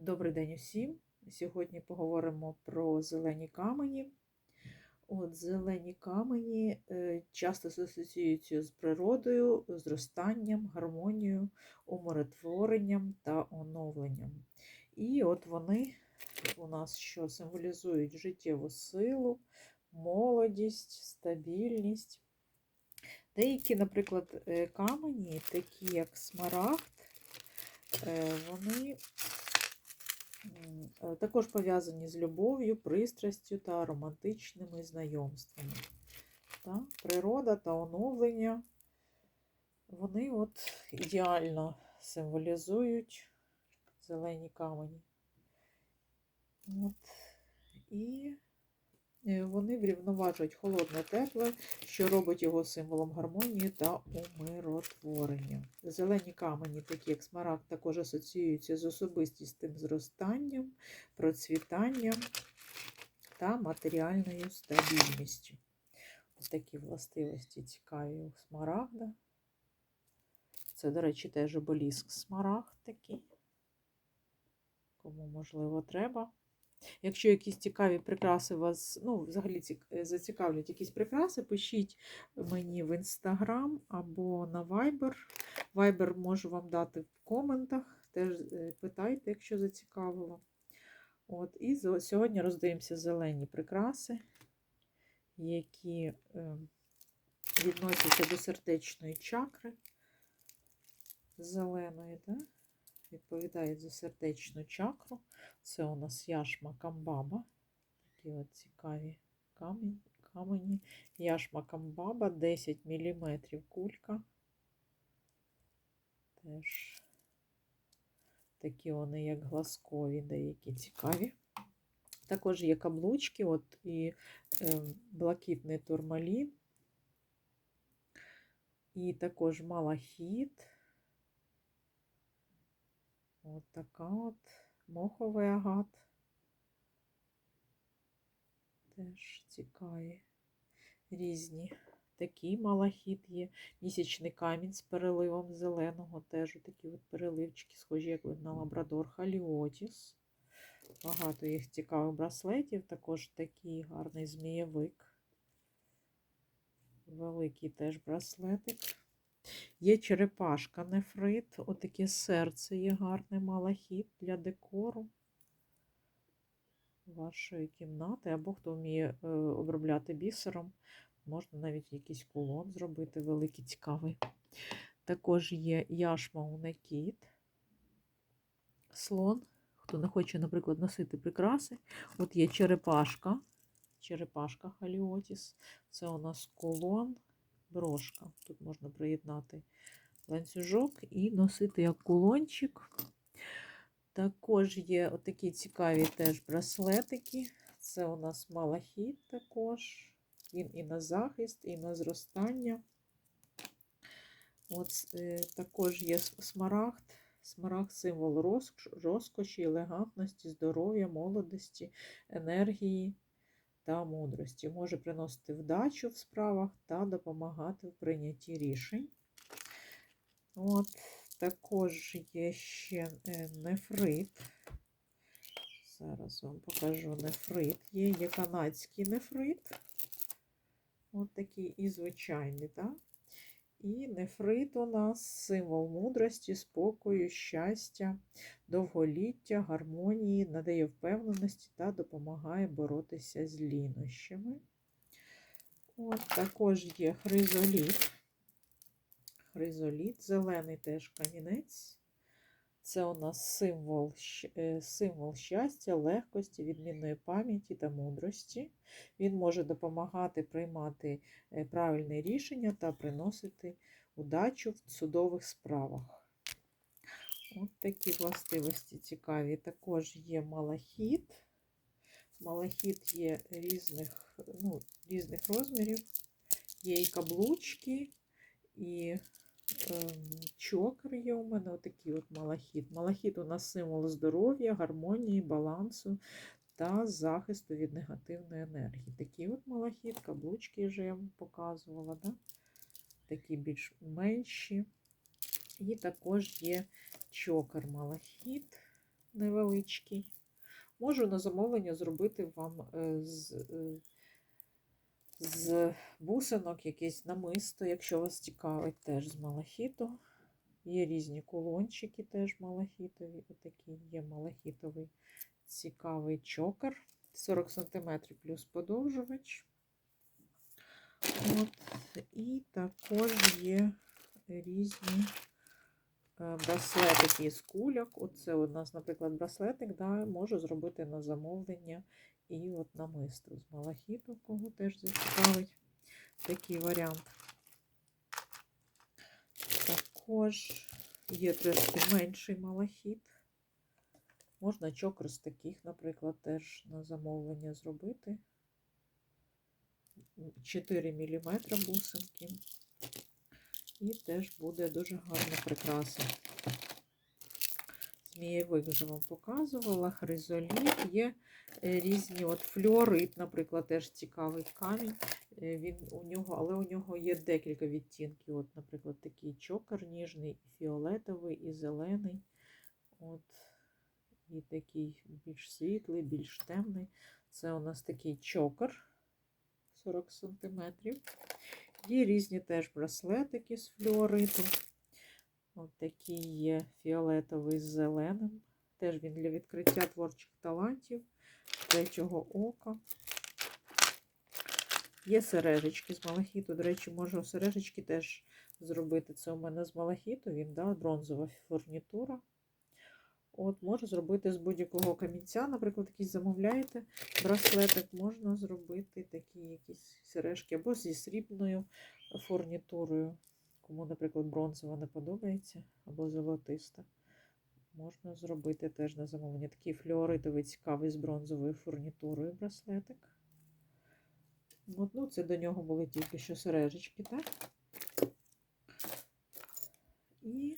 Добрий день усім. Сьогодні поговоримо про зелені камені. От Зелені камені е, часто асоціюються з природою, зростанням, гармонією, умиротворенням та оновленням. І от вони у нас що символізують життєву силу, молодість, стабільність. Деякі, наприклад, е, камені, такі як смарагд, е, вони також пов'язані з любов'ю, пристрастю та романтичними знайомствами. Так? Природа та оновлення, вони от ідеально символізують зелені камені. От. І вони врівноважують холодне тепле, що робить його символом гармонії та умиротворення. Зелені камені, такі як смарагд, також асоціюються з особистістим зростанням, процвітанням та матеріальною стабільністю. Ось такі властивості цікаві у смарагда. Це, до речі, теж обеліск смарагд такий. Кому, можливо, треба. Якщо якісь цікаві прикраси вас, ну, взагалі е, зацікавлять якісь прикраси, пишіть мені в інстаграм або на Viber. Viber можу вам дати в коментах. Теж е, питайте, якщо зацікавило. От, і сьогодні роздивимося зелені прикраси, які е, відносяться до сердечної чакри зеленої. Да? Відповідають за сердечну чакру. Це у нас яшма камбаба. Такі от цікаві камені. Яшма камбаба 10 мм кулька. Теж такі вони, як глазкові, деякі цікаві. Також є каблучки, от і е, блакитний турмалін. І також малахіт. От така от моховий агат. Теж цікаві. Різні. Такий малахіт є. Місячний камінь з переливом зеленого. Теж такі от переливчики, схожі, як на лабрадор халіотіс. Багато їх цікавих браслетів. Також такий гарний змієвик. Великий теж браслетик. Є черепашка нефрит, отаке серце є гарне малахіт для декору вашої кімнати, або хто вміє е, обробляти бісером, можна навіть якийсь кулон зробити великий, цікавий. Також є яшма слон. Хто не хоче, наприклад, носити прикраси. От є черепашка, черепашка халіотіс. Це у нас кулон брошка. Тут можна приєднати ланцюжок і носити як кулончик. Також є отакі цікаві теж браслетики. Це у нас малахіт також. Він і на захист, і на зростання. От е, Також є смарагд. Смарагд символ розкоші, елегантності, здоров'я, молодості, енергії та мудрості. Може приносити вдачу в справах та допомагати в прийнятті рішень. От, також є ще е, нефрит. Зараз вам покажу нефрит. Є, є канадський нефрит. От такий і звичайний, так? І нефрит у нас символ мудрості, спокою, щастя, довголіття, гармонії, надає впевненості та допомагає боротися з лінощами. От також є хризоліт. Хризоліт, зелений теж камінець. Це у нас символ, е, символ щастя, легкості, відмінної пам'яті та мудрості. Він може допомагати приймати е, правильне рішення та приносити удачу в судових справах. От такі властивості цікаві. Також є малахіт. Малахіт є різних, ну, різних розмірів. Є і каблучки, і ем, чокр є у мене отакий от малахіт. Малахіт у нас символ здоров'я, гармонії, балансу та захисту від негативної енергії. Такий от малахіт, каблучки вже я вам показувала. Да? Такі більш менші. І також є чокер малахіт. невеличкий. Можу на замовлення зробити вам е, з, е, з бусинок якесь намисто, якщо вас цікавить, теж з малахіту. Є різні кулончики, теж малахітові. Отакий є малахітовий цікавий чокер. 40 см плюс подовжувач. От. І також є різні е, браслетики з кульок. Оце у нас, наприклад, браслетик, да, можу зробити на замовлення і от намисто з малахіту, кого теж зацікавить такий варіант. Також є трошки менший малахіт. Можна чокер з таких, наприклад, теж на замовлення зробити. 4 мм бусинки. І теж буде дуже гарна прикраса. Змієвик вже вам показувала, хризоліт, є е, різні от флюорит, наприклад, теж цікавий камінь. Е, Він у нього, але у нього є декілька відтінків. От, наприклад, такий чокер ніжний, фіолетовий, і зелений. От, і такий більш світлий, більш темний. Це у нас такий чокер 40 см. Є різні теж браслетики з флюориту. От такий є фіолетовий з зеленим. Теж він для відкриття творчих талантів, третього ока. Є сережечки з малахіту. До речі, можу сережечки теж зробити. Це у мене з малахіту, він да, бронзова фурнітура. От, можу зробити з будь-якого камінця, наприклад, якийсь замовляєте браслетик, можна зробити такі якісь сережки або зі срібною фурнітурою. Кому, наприклад, бронзова не подобається, або золотиста. Можна зробити теж на замовлення. Такий флюоритовий цікавий з бронзовою фурнітурою браслетик. От, ну, це до нього були тільки що сережечки, так? І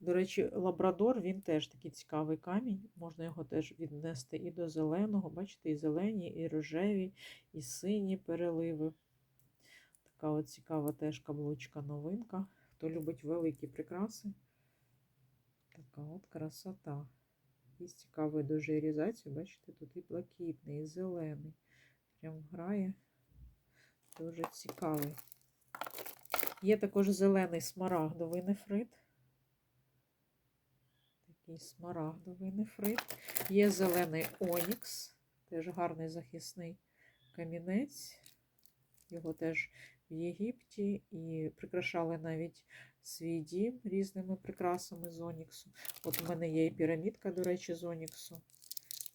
до речі, лабрадор, він теж такий цікавий камінь. Можна його теж віднести і до зеленого. Бачите, і зелені, і рожеві, і сині переливи. Така от цікава теж каблучка новинка. Хто любить великі прикраси. Така от красота. І з цікавою дуже ірізацією, бачите, тут і блакитний, і зелений. Прям грає. Дуже цікавий. Є також зелений смарагдовий нефрит такий смарагдовий нефрит. Є зелений онікс, теж гарний захисний камінець. Його теж в Єгипті і прикрашали навіть свій дім різними прикрасами з оніксу. От у мене є і пірамідка, до речі, з оніксу.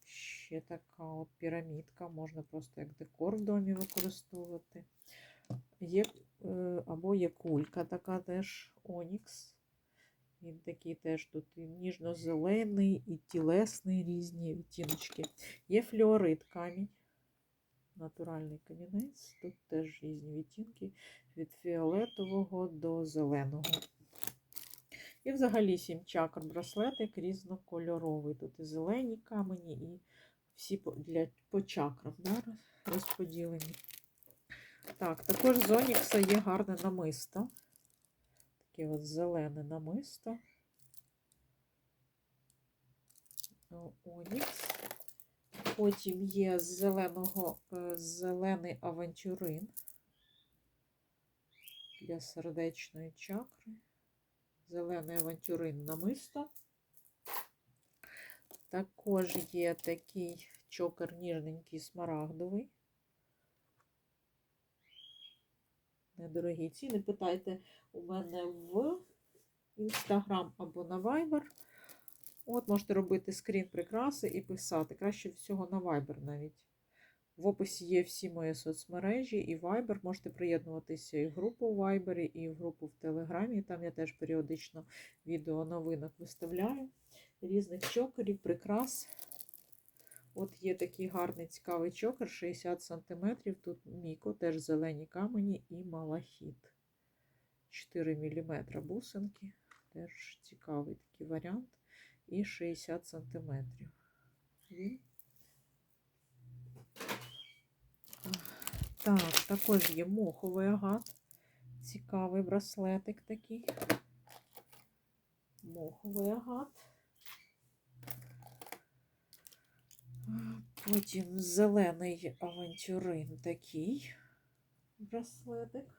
Ще така от пірамідка, можна просто як декор в домі використовувати. Є, е, Або є кулька, така теж онікс. Він такий теж тут і ніжно-зелений, і тілесний різні відтіночки. Є флюорит камінь, натуральний камінець. Тут теж різні відтінки від фіолетового до зеленого. І взагалі сім чакр браслетик різнокольоровий. Тут і зелені камені, і всі для, по чакрам да, розподілені. Так, також з Онікса є гарне намисто таке от зелене намисто. Онікс. Потім є зеленого е, зелений авантюрин для сердечної чакри. Зелений авантюрин намисто. Також є такий чокер ніжненький смарагдовий. недорогі ціни. Питайте у мене в Instagram або на Viber. От, можете робити скрін прикраси і писати. Краще всього на Viber навіть. В описі є всі мої соцмережі і Viber. Можете приєднуватися і в групу в Viber, і в групу в Телеграмі. Там я теж періодично відео новинок виставляю. Різних чокерів, прикрас. От є такий гарний цікавий чокер, 60 см. Тут міко, теж зелені камені і малахіт. 4 мм бусинки. Теж цікавий такий варіант і 60 сантиметрів. Так, також є моховий агат. Цікавий браслетик такий. Моховий агат. Потім зелений авантюрин такий браслетик.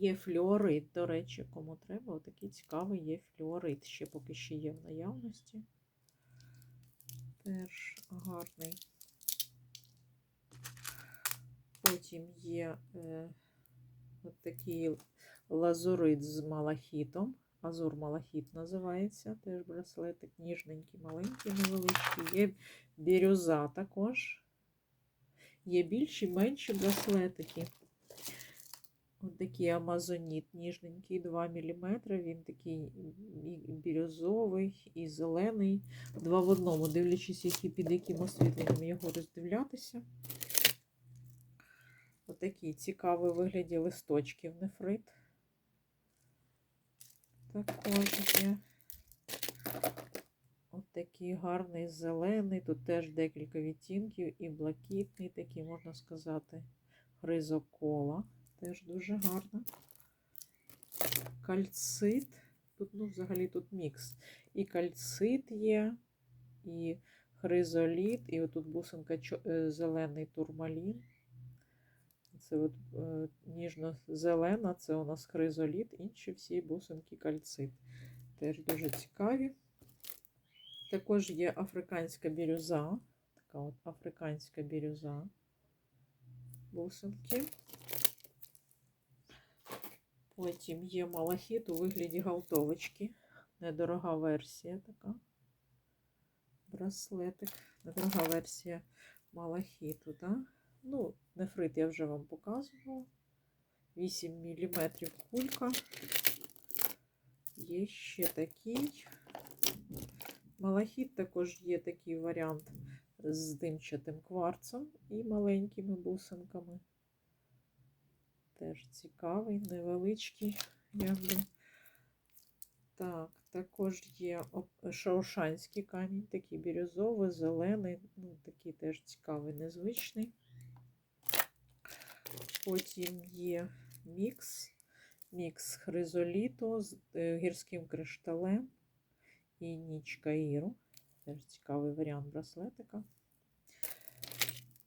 Є флюорит, до речі, кому треба. Отакий цікавий є флюорит. Ще поки ще є в наявності. Теж гарний. Потім є е, от такий лазурит з малахітом. Азур малахіт називається. Теж браслетик ніжненький, маленький, невеличкий. Є бірюза також. Є більші, менші браслетики. Такий амазоніт ніжненький, 2 мм. Він такий і бірюзовий, і зелений. Два в одному, дивлячись, які під яким освітленням його роздивлятися. Отакий цікавий вигляді листочків нефрит. Також є. Такий гарний зелений. Тут теж декілька відтінків і блакитний, такий, можна сказати, хризокола. Теж дуже гарно. Кальцит. Тут, ну, взагалі тут мікс. І кальцит є, і хризоліт, і отут бусинка е, зелений турмалін. Це от, е, ніжно-зелена, це у нас хризоліт, інші всі бусинки кальцит. Теж дуже цікаві. Також є африканська бірюза. Така от африканська бірюза. Бусинки. Потім є малахіт у вигляді галтовочки. Недорога версія така. Браслетик. Недорога версія малахіту, так? Ну, нефрит я вже вам показувала. 8 мм кулька. Є ще такий. Малахіт також є такий варіант з димчатим кварцем і маленькими бусинками. Теж цікавий, невеличкий, якби. Так, також є шаушанський камінь, такий бірюзовий, зелений, ну, такий теж цікавий, незвичний. Потім є мікс, мікс хризоліту з е, гірським кришталем і ніч Каїру. Теж цікавий варіант браслетика.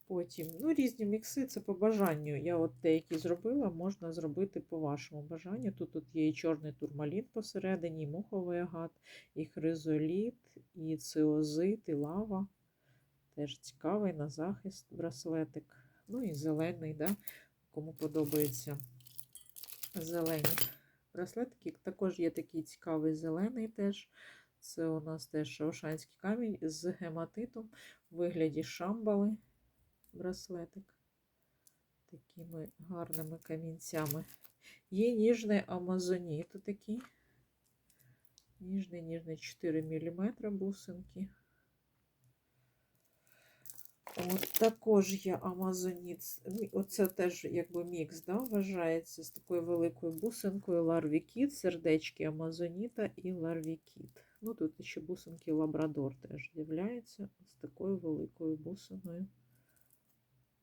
Потім, ну, різні мікси, це по бажанню. Я от деякі зробила, можна зробити по вашому бажанню. Тут, тут є і чорний турмалін посередині, і муховий агат, і хризоліт, і циозит, і лава. Теж цікавий на захист браслетик. Ну і зелений, да? кому подобається зелені браслетики. Також є такий цікавий зелений теж. Це у нас теж шаушанський камінь з гематитом у вигляді шамбали браслетик. Такими гарними камінцями. Є ніжний амазоніт такий. Ніжний, ніжний 4 мм бусинки. От також є амазоніт. Оце теж якби мікс, да, вважається з такою великою бусинкою ларвікіт, сердечки амазоніта і ларвікіт. Ну, тут ще бусинки лабрадор теж з'являється з такою великою бусиною.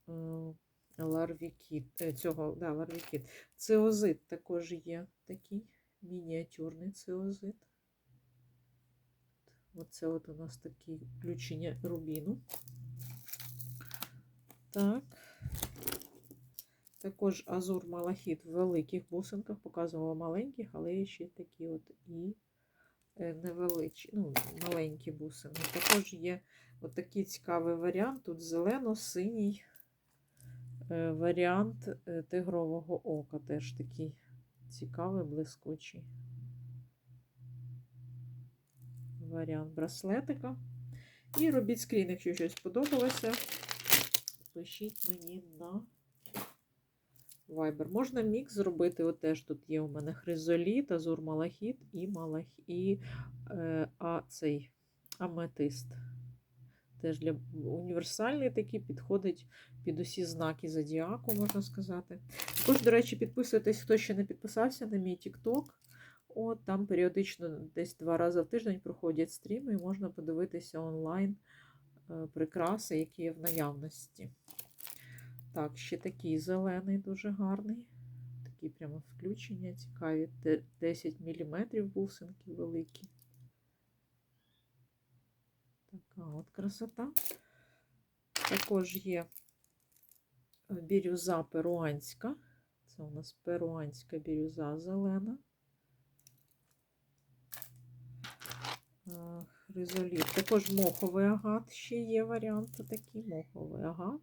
Е, Ларвікіт. е, Цього, да, ларвікіт. Циозит також є такий мініатюрний циозит. Оце от у нас такі включення рубіну. Так. Також азур малахіт в великих бусинках, показувала маленьких, але є ще такі от і е, невеличкі, ну, маленькі бусини. Також є от такий цікавий варіант. Тут зелено-синій варіант е, тигрового ока. Теж такий цікавий, блискучий варіант браслетика. І робіть скрін, якщо щось сподобалося пишіть мені на Viber. Можна мікс зробити. От теж тут є у мене хризоліт, азур малахіт і малах... і е, а, цей аметист. Теж для універсальний такий підходить під усі знаки зодіаку, можна сказати. Також, до речі, підписуйтесь, хто ще не підписався на мій TikTok. От там періодично десь два рази в тиждень проходять стріми, і можна подивитися онлайн е, прикраси, які є в наявності. Так, ще такий зелений, дуже гарний. Такі прямо включення цікаві. 10 мм бусинки великі. Така от красота. Також є е, бірюза перуанська. Це у нас перуанська бірюза зелена. Е, Хризоліт. Також моховий агат ще є варіант такий моховий агат.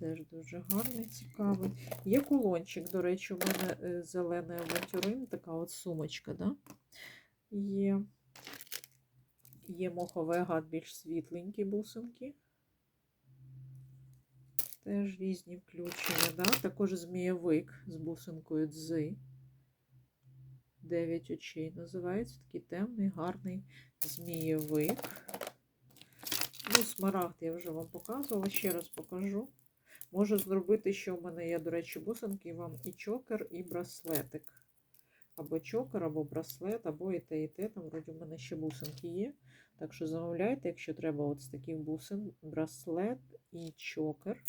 Теж дуже гарний, цікавий. Є кулончик, до речі, у мене е, зелений авантюрин, така от сумочка, да? Є. Є моховий агат більш світленькі бусинки. Теж різні включення, да? Також змієвик з бусинкою дзи. Дев'ять очей називається. Такий темний, гарний змієвик. Ну, смарагд я вже вам показувала, ще раз покажу. Можу зробити, що в мене є, до речі, бусинки, вам і чокер, і браслетик. Або чокер, або браслет, або і те, і те. Там вроді в мене ще бусинки є. Так що замовляйте, якщо треба от з таких бусин, браслет і чокер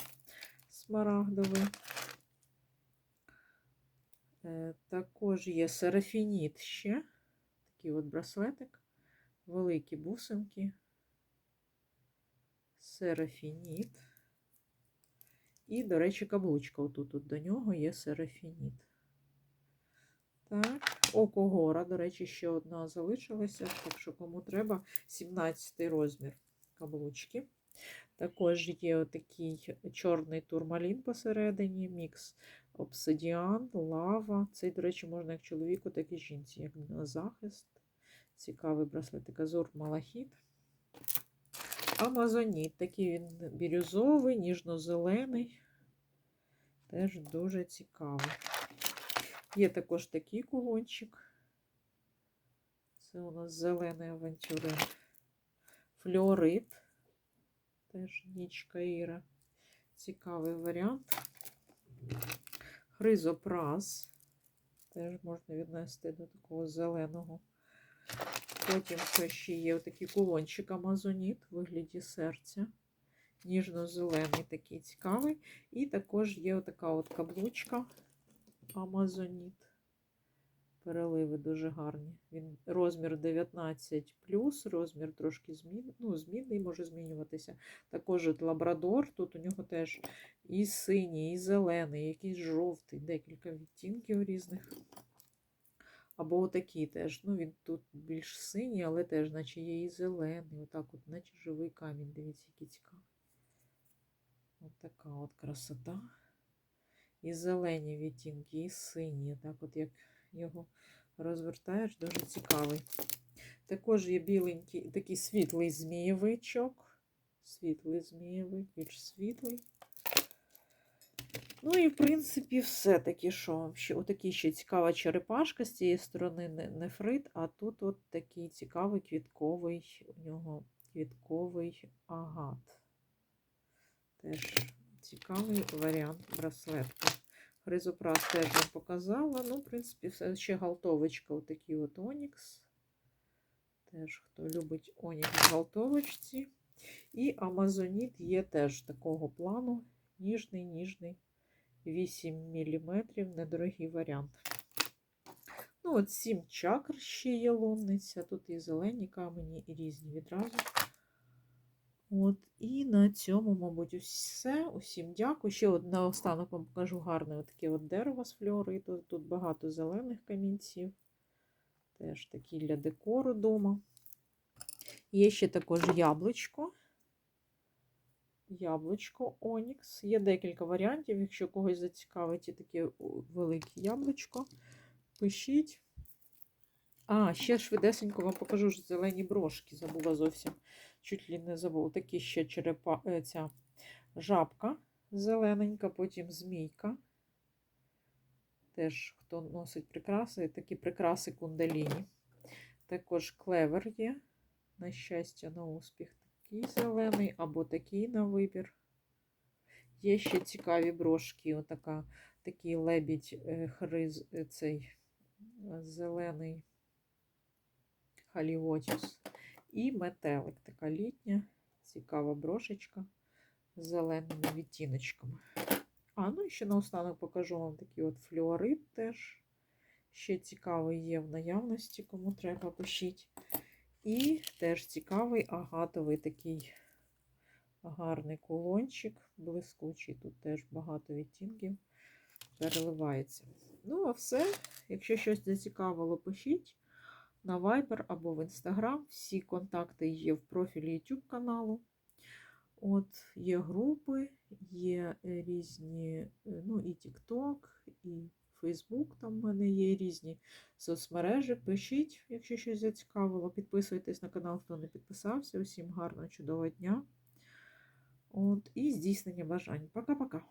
смарагдовий. Е, Також є серафініт ще. Такий от браслетик. Великі бусинки. Серафініт. І, до речі, каблучка отут от до нього є серафініт. Так, око гора, до речі, ще одна залишилася. Так що, кому треба, 17 розмір каблучки. Також є отакий чорний турмалін посередині, мікс обсидіан, лава. Цей, до речі, можна як чоловіку, так і жінці, як на захист. Цікавий браслетик Азур Малахіт. Амазоніт. Такий він бірюзовий, ніжно-зелений. Теж дуже цікавий. Є також такий кулончик. Це у нас зелений авантюрин. Флюорит. Теж нічка Іра. Цікавий варіант. Хризопрас. Теж можна віднести до такого зеленого. Потім що ще є такий кулончик Амазоніт в вигляді серця. Ніжно-зелений такий цікавий. І також є отака от каблучка Амазоніт. Переливи дуже гарні. Він розмір 19, розмір трошки змін, ну, змінний може змінюватися. Також лабрадор. Тут у нього теж і синій, і зелений, якийсь жовтий, декілька відтінків різних. Або отакий теж. Ну, він тут більш синій, але теж, наче є і зелений. Отак, от, наче живий камінь. Дивіться, який цікавий. От от красота. І зелені відтінки, і сині. Так, от як його розвертаєш, дуже цікавий. Також є біленький, такий світлий змієвичок. Світлий змієвик, більш світлий. Ну і, в принципі, все таки, що ще отакий ще цікава черепашка з цієї сторони нефрит, а тут от такий цікавий квітковий, у нього квітковий агат. Теж цікавий варіант браслетка. Хризопрас теж вам показала. Ну, в принципі, все ще галтовочка, отакий от Онікс. Теж, хто любить Онікс галтовочці. І Амазоніт є теж такого плану. Ніжний, ніжний. 8 мм, недорогий варіант. Ну, от 7 чакр ще є лунниця. Тут і зелені камені, і різні відразу. От, і на цьому, мабуть, все. Усім дякую. Ще от наостанок вам покажу гарне таке от дерево з фльориту. Тут багато зелених камінців. Теж такі для декору вдома. Є ще також яблучко. Яблучко Онікс. Є декілька варіантів. Якщо когось зацікавить і таке велике яблучко, пишіть. А, ще швидесенько вам покажу зелені брошки. Забула зовсім. Чуть ли не забула. Такі ще черепа, е, ця жабка зелененька, потім змійка. Теж, хто носить прикраси, такі прикраси кундаліні. Також клевер є. На щастя, на успіх. Такий зелений або такий на вибір. Є ще цікаві брошки. Отака, такий лебідь е, хриз, е, цей зелений халівотіс. І метелик, така літня, цікава брошечка з зеленими відтіночками. А, ну і ще наостанок покажу вам такий от флюорит теж. Ще цікавий є в наявності, кому треба пишіть. І теж цікавий агатовий такий гарний кулончик, блискучий. Тут теж багато відтінків переливається. Ну, а все. Якщо щось зацікавило, пишіть на Viber або в Instagram. Всі контакти є в профілі YouTube каналу. От є групи, є е, різні, е, ну і TikTok, і Facebook там в мене є різні соцмережі. Пишіть, якщо щось зацікавило. Підписуйтесь на канал, хто не підписався. Усім гарного, чудового дня. От, і здійснення бажань. Пока-пока.